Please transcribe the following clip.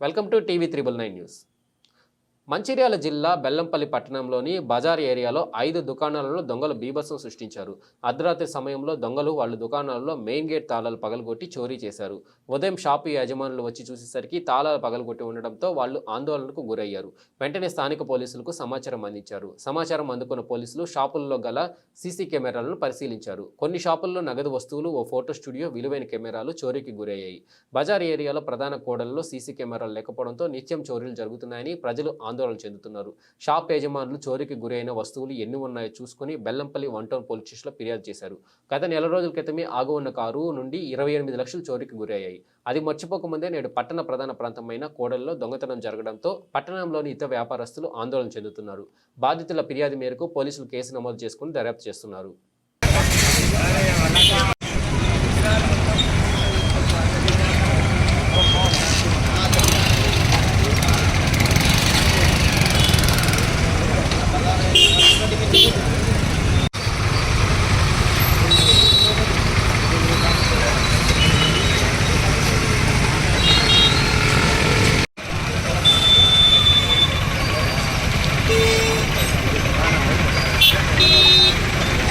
welcome to TV triple nine news Mancherial జిల్లా బెల్లంపల్లి పట్టణంలోని బజార్ ఏరియాలో ఐదు దుకాణాలలో దొంగలు బీభత్సం సృష్టించారు. అర్ధరాత్రి సమయంలో దొంగలు వాళ్ళ దుకాణాలలో మెయిన్ గేట్ తాళాలు పగలగొట్టి చోరీ చేశారు. ఉదయం షాపు యజమానులు వచ్చి చూసేసరికి తాళాలు పగలగొట్టి ఉండడంతో వాళ్ళు ఆందోళనకు గురయ్యారు. వెంటనే స్థానిక పోలీసులకు సమాచారం అందించారు. సమాచారం అందుకున్న పోలీసులు షాపుల్లో గల సీసీ కెమెరాలను పరిశీలించారు. కొన్ని షాపుల్లో నగదు వస్తువులు ఓ ఫోటో స్టూడియో విలువైన కెమెరాలు చోరీకి గురయ్యాయి. బజార్ ఏరియాలో ప్రధాన కూడలలో సీసీ కెమెరాలు లేకపోవడంతో నిత్యం చోరీలు జరుగుతున్నాయని ప్రజలు ఆందోళన చెందుతున్నారు. షాప్ యజమానులు చోరీకి గురైన వస్తువులు ఎన్ని ఉన్నాయో చూసుకుని బెల్లంపల్లి వన్ టౌన్ పోలీస్ స్టేషన్లో ఫిర్యాదు చేశారు. గత నెల రోజుల క్రితమే ఆగు ఉన్న కారు నుండి ఇరవై ఎనిమిది లక్షలు చోరీకి గురయ్యాయి. అది మర్చిపోకముందే నేడు పట్టణ ప్రధాన ప్రాంతమైన కోడల్లో దొంగతనం జరగడంతో పట్టణంలోని ఇతర వ్యాపారస్తులు ఆందోళన చెందుతున్నారు. బాధితుల ఫిర్యాదు మేరకు పోలీసులు కేసు నమోదు చేసుకుని దర్యాప్తు చేస్తున్నారు.